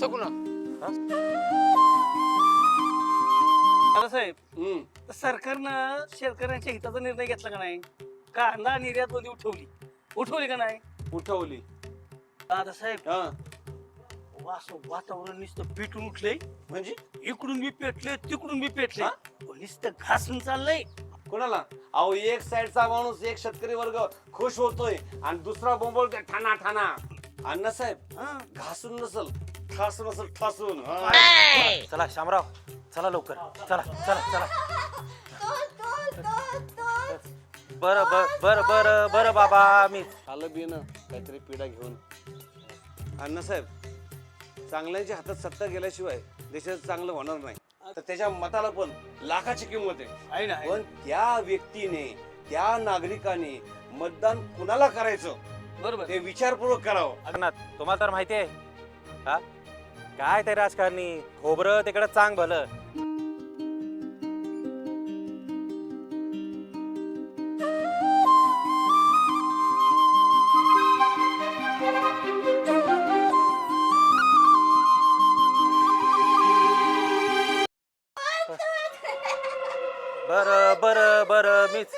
सगुना दादासाहेब सरकारनं शेतकऱ्यांच्या हिताचा निर्णय घेतला का नाही? कांदा निर्यात बंदी उठवली. उठवली का नाही? उठवली. दादासाहेब हा. असं वातावरण नुसतं पेटून उठलंय. म्हणजे? इकडून मी पेटले तिकडून मी पेटले नुसतं घासून चाललंय. कोणाला? अहो एक साईडचा माणूस एक शेतकरी वर्ग खुश होतोय आणि दुसरा बोंबळ ठाणा ठाणा अण्णा साहेब हा. घासून नसल. ठासून ठासून हा. चला शामराव. चला लवकर. चला चला चला. बर बर बर बर बर बाबा मी. आलं बी ना काहीतरी पिढा घेऊन. अण्णासाहेब चांगल्याच्या हातात सत्ता गेल्याशिवाय देशाचं चांगलं होणार नाही. तर त्याच्या मताला पण लाखाची किंमत आहे. आहे ना पण त्या व्यक्तीने त्या नागरिकाने मतदान कुणाला करायचं? ना. बरोबर. ते विचारपूर्वक करावं. जगन्नाथ तुम्हाला तर माहिती आहे हा? काय ते राजकारणी? खोबरं तिकडं चांग भलं. बर बर बर मीच